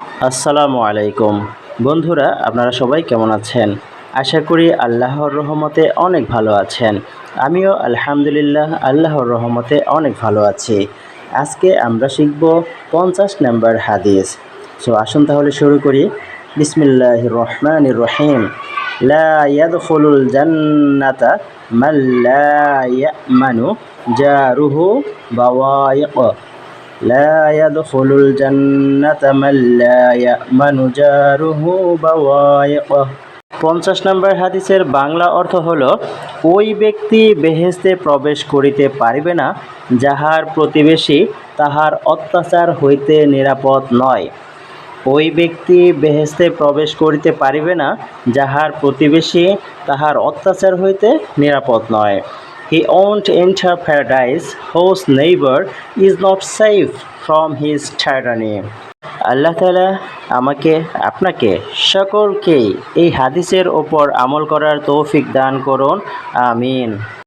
আসসালামু আলাইকুম। বন্ধুরা, আপনারা সবাই কেমন আছেন? আশা করি আল্লাহর রহমতে অনেক ভালো আছেন। আমিও আলহামদুলিল্লাহ আল্লাহর রহমতে অনেক ভালো আছি। আজকে আমরা শিখব পঞ্চাশ নম্বর হাদিস। সো, আসুন তাহলে শুরু করি। বিসমিল্লাহ রহমান রহিম। লা ইয়াদখুলুল জান্নাতা মান লা ইয়ামানু জারুহু বাওয়াইক لا يدخل الجنة من لا يأمن جاره بوائقه পঞ্চাশ নম্বর হাদিসের বাংলা অর্থ হল ওই ব্যক্তি বেহেস্তে প্রবেশ করিতে পারিবে না যাহার প্রতিবেশী তাহার অত্যাচার হইতে নিরাপদ নয় ওই ব্যক্তি বেহেস্তে প্রবেশ করিতে পারিবে না যাহার প্রতিবেশী তাহার অত্যাচার হইতে নিরাপদ নয় হি won't enter paradise whose neighbor is not safe from his tyranny আল্লাহ তালা আমাকে আপনাকে সকলকেই এই হাদিসের ওপর আমল করার তৌফিক দান করুন আমিন